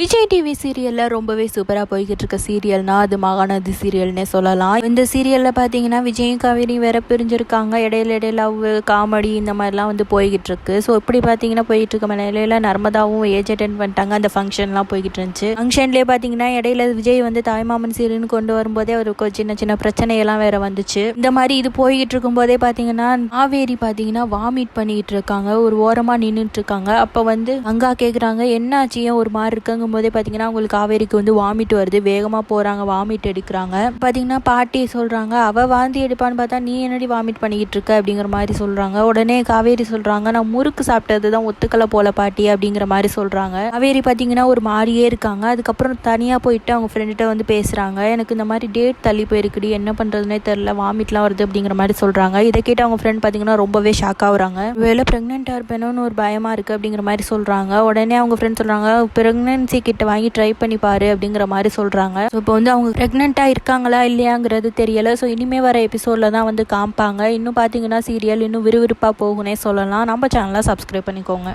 Vijay TV சீரியல்ல ரொம்பவே சூப்பரா போய்கிட்டு இருக்க சீரியல்னா அது மகாநதி சீரியல்னே சொல்லலாம். இந்த சீரியல்ல பாத்தீங்கன்னா விஜயும் காவேரி வேற பிரிஞ்சிருக்காங்க. இடையில இடையில லவ் காமெடி இந்த மாதிரிலாம் வந்து போய்கிட்டு இருக்கு ஸோ இப்படி பாத்தீங்கன்னா போயிட்டு இருக்க நிலையில நர்மதாவும் ஏஜ் அட்டன் பண்ணிட்டாங்க. அந்த ஃபங்க்ஷன்லாம் போய்கிட்டு இருந்துச்சு ஃபங்க்ஷன்லேயே பாத்தீங்கன்னா இடையில விஜய் வந்து தாய்மாமன் சீரியல்னு கொண்டு வரும்போதே அவருக்கு சின்ன சின்ன பிரச்சனையெல்லாம் வேற வந்துச்சு. இந்த மாதிரி இது போய்கிட்டு இருக்கும்போதே பாத்தீங்கன்னா காவேரி பாத்தீங்கன்னா வாமிட் பண்ணிட்டு இருக்காங்க ஒரு ஓரமா நின்றுட்டு இருக்காங்க அப்ப வந்து அங்கா கேக்குறாங்க என்னாச்சு? ஏன் ஒரு மாதிரி இருக்காங்க போதே பார்த்தீங்கன்னா அவங்களுக்கு காவேரிக்கு வந்து வாமிட் வருது. வேகமாக போகிறாங்க வாமிட் எடுக்கிறாங்க. பார்த்தீங்கன்னா பாட்டி சொல்கிறாங்க அவள் வாந்தி எடுப்பான்னு பார்த்தா நீ என்னடி வாமிட் பண்ணிக்கிட்டு இருக்க? அப்படிங்கிற மாதிரி சொல்கிறாங்க உடனே காவேரி சொல்கிறாங்க நான் முறுக்கு சாப்பிட்டது தான் ஒத்துக்கலை போல பாட்டி அப்படிங்கிற மாதிரி சொல்கிறாங்க காவேரி பார்த்தீங்கன்னா ஒரு மாதிரியே இருக்காங்க. அதுக்கப்புறம் தனியாக போயிட்டு அவங்க ஃப்ரெண்டுகிட்ட வந்து பேசுகிறாங்க எனக்கு இந்த மாதிரி டேட் தள்ளி போயிருக்குடி. என்ன பண்ணுறதுனே தெரியல. வாமிட்லாம் வருது அப்படிங்கிற மாதிரி சொல்கிறாங்க இதை கேட்டு அவங்க ஃப்ரெண்ட் பார்த்தீங்கன்னா ரொம்பவே ஷாக் ஆகுறாங்க. வேலை ப்ரெக்னெண்ட்டாக இருப்பேனோன்னு ஒரு பயமாக இருக்குது அப்படிங்கிற மாதிரி சொல்கிறாங்க உடனே அவங்க ஃப்ரெண்ட் சொல்கிறாங்க ப்ரெக்னென்ட் கிட்ட வாங்கி ட்ரை பண்ணி பாரு அப்படிங்கிற மாதிரி சொல்கிறாங்க ஸோ இப்போ வந்து அவங்க ப்ரெக்னெண்ட்டாக இருக்காங்களா இல்லையாங்கிறது தெரியலை. ஸோ இனிமே வர எபிசோடில் தான் வந்து காமிப்பாங்க. இன்னும் பார்த்தீங்கன்னா சீரியல் இன்னும் விறுவிறுப்பாக போகுனே சொல்லலாம். நம்ம சேனலை சப்ஸ்கிரைப் பண்ணிக்கோங்க.